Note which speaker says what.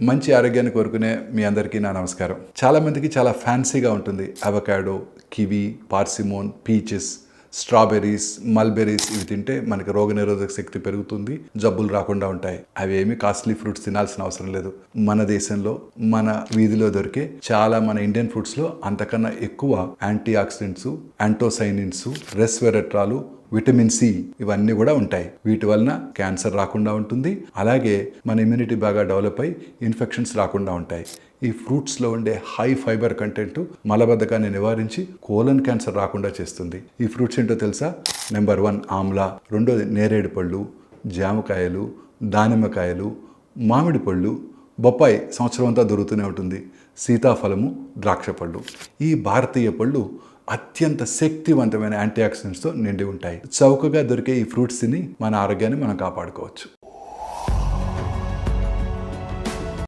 Speaker 1: మంచి ఆరోగ్యాన్ని కోరుకునే మీ అందరికీ నా నమస్కారం. చాలామందికి చాలా ఫ్యాన్సీగా ఉంటుంది. Avocado kiwi persimmon peaches strawberries mulberries ఇవి తింటే మనకి రోగనిరోధక శక్తి పెరుగుతుంది జబ్బులు రాకుండా ఉంటాయి. అవి ఏమి కాస్ట్లీ ఫ్రూట్స్ తినాల్సిన అవసరం లేదు. మన దేశంలో మన వీధిలో దొరికే చాలా మన ఇండియన్ ఫ్రూట్స్లో అంతకన్నా ఎక్కువ antioxidants anthocyanins resveratrol vitamin C ఇవన్నీ కూడా ఉంటాయి. వీటి వలన క్యాన్సర్ రాకుండా ఉంటుంది. అలాగే మన ఇమ్యూనిటీ బాగా డెవలప్ అయి ఇన్ఫెక్షన్స్ రాకుండా ఉంటాయి. ఈ ఫ్రూట్స్లో ఉండే హై ఫైబర్ కంటెంట్ మలబద్ధకాన్ని నివారించి కోలన్ క్యాన్సర్ రాకుండా చేస్తుంది. ఈ ఫ్రూట్స్ ఏంటో తెలుసా? నెంబర్ వన్ ఆమ్లా. రెండోది నేరేడు పళ్ళు జామకాయలు దానిమ్మకాయలు మామిడి పళ్ళు. బొప్పాయి సంవత్సరం అంతా దొరుకుతూనే ఉంటుంది. సీతాఫలము ద్రాక్ష పళ్ళు. ఈ భారతీయ పళ్ళు అత్యంత శక్తివంతమైన యాంటీ ఆక్సిడెంట్స్తో నిండి ఉంటాయి. చౌకగా దొరికే ఈ ఫ్రూట్స్ తిని మన ఆరోగ్యాన్ని మనం కాపాడుకోవచ్చు.